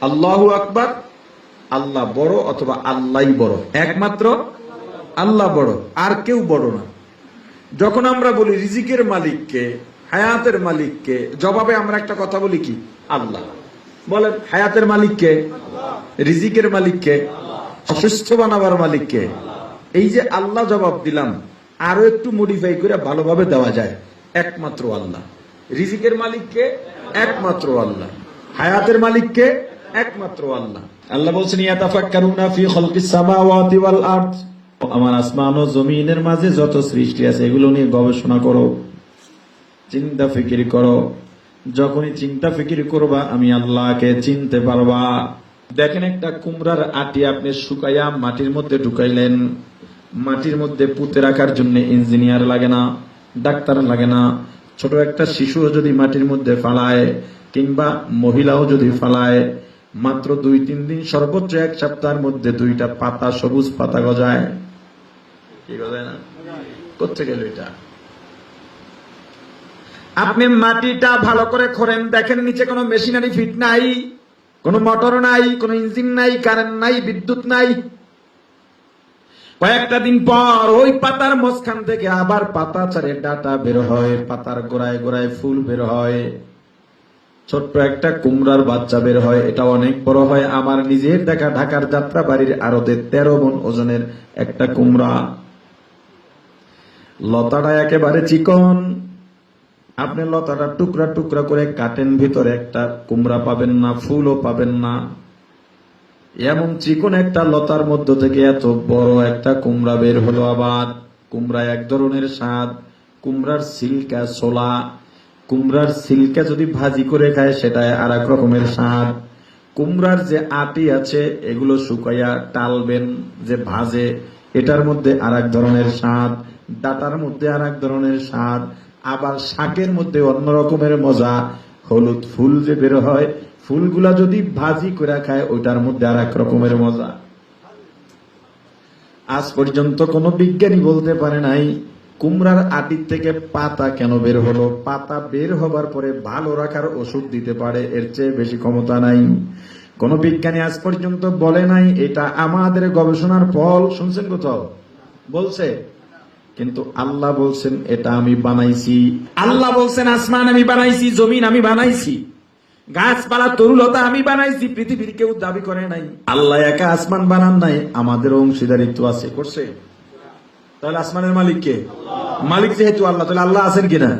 আল্লাহু আকবার, আল্লাহ বড় অথবা আল্লাহই বড়। একমাত্র আল্লাহ বড়, আর কেউ বড় না। যখন আমরা বলি রিজিকের মালিককে, হায়াতের মালিককে, জবাবে আমরা একটা কথা বলি কি? আল্লাহ। বলেন, হায়াতের মালিককে, রিজিকের মালিককে অসুস্থ বানাবার মালিককে। এই যে আল্লাহ জবাব দিলাম, আরও একটু মডিফাই করে ভালোভাবে দেওয়া যায়। একমাত্র আল্লাহ। রিজিকের মালিককে, একমাত্র আল্লাহ। হায়াতের মালিককে একমাত্র আল্লাহ। আল্লাহ বলছেন, ইয়াতাফাক্কারুনা ফি খালকিস সামাওয়াতি ওয়াল আরদ। আমার আসমান ও জমিনের মাঝে যত সৃষ্টি আছে, এগুলো নিয়ে গবেষণা করো, চিন্তা ফিকির করো। যখনই চিন্তা ফিকির করবা, আমি আল্লাহকে চিনতে পারবা। দেখেন, একটা কুমড়ার আটি আপনি শুকাইয়া মাটির মধ্যে ঢুকাইলেন। মাটির মধ্যে পুঁতে রাখার জন্য ইঞ্জিনিয়ার লাগে না, ডাক্তার লাগে না। ছোট একটা শিশুও যদি মাটির মধ্যে ফালায়, কিংবা মহিলাও যদি ফালায় মাত্র দুই, তিন দিন সর্বোচ্চ এক সপ্তাহের মধ্যে দুইটা পাতা, সবুজ পাতা গজায়। কি গজায় না? করতে গেল এটা? আপনি মাটিটা ভালো করে খোরেন, দেখেন নিচে কোনো মেশিনারি ফিট নাই, কোনো মোটর নাই, কোনো ইঞ্জিন নাই, কারেন্ট নাই, বিদ্যুৎ নাই। কয়েকটা দিন পর ওই পাতার মাঝখান থেকে আবার পাতা চারে ডাটা বের হয়, পাতার গোড়ায় গোড়ায় ফুল বের হয়। ছোট্ট একটা কুমড়ার বাচ্চা বের হয়, এটা অনেক বড় হয়। আমার নিজের দেখা ঢাকার যাত্রা বাড়ির আরতে তেরো মন ওজনের একটা কুমড়া। লতাটা একেবারে চিকন। আপনি লতাটা টুকরা টুকরা করে কাটেন, ভিতরে একটা কুমড়া পাবেন না, ফুলও পাবেন না। এমন চিকন একটা লতার মধ্য থেকে এত বড় একটা কুমড়া বের হলো আবার। কুমড়া এক ধরনের স্বাদ। কুমড়ার সিল্কা ছোলা। কুমড়ার সিল্কা যদি ভাজি করে খায় সেটা আর এক রকমের স্বাদ। কুমড়ার যে আটি আছে, এগুলো শুকাইয়া টালবেন, যে ভাজে, এটার মধ্যে আর এক ধরনের স্বাদ, ডাটার মধ্যে আর এক ধরনের স্বাদ, আবার শাকের মধ্যে অন্য রকমের মজা। হলুদ ফুল যে বের হয়, ফুলগুলা যদি ভাজি করে খায়, ওইটার মধ্যে আর এক রকমের মজা। আজ পর্যন্ত কোনো বিজ্ঞানী বলতে পারে নাই কুমড়ার আটির থেকে পাতা কেন বের হলো? পাতা বের হবার পরে ভালো রাখার ওষুধ দিতে পারে, এর চেয়ে বেশি ক্ষমতা নাই। কোন বিজ্ঞানী আজ পর্যন্ত বলে নাই, এটা আমাদের গবেষণার ফল। শুনছেন কোথাও? বলছে। কিন্তু আল্লাহ বলছেন, এটা আমি বানাইছি। আল্লাহ বলছেন, আসমান আমি বানাইছি, জমিন আমি বানাইছি, গাছপালা, তরুলতা আমি বানাইছি, পৃথিবীর কেউ দাবি করে নাই। আল্লাহ একা আসমান বানান নাই আমাদের অংশীদারিত্ব আছে, করছে। তাহলে আসমানের মালিক কে? মালিক যেহেতু আল্লাহ তাহলে আল্লাহ আছেন কিনা?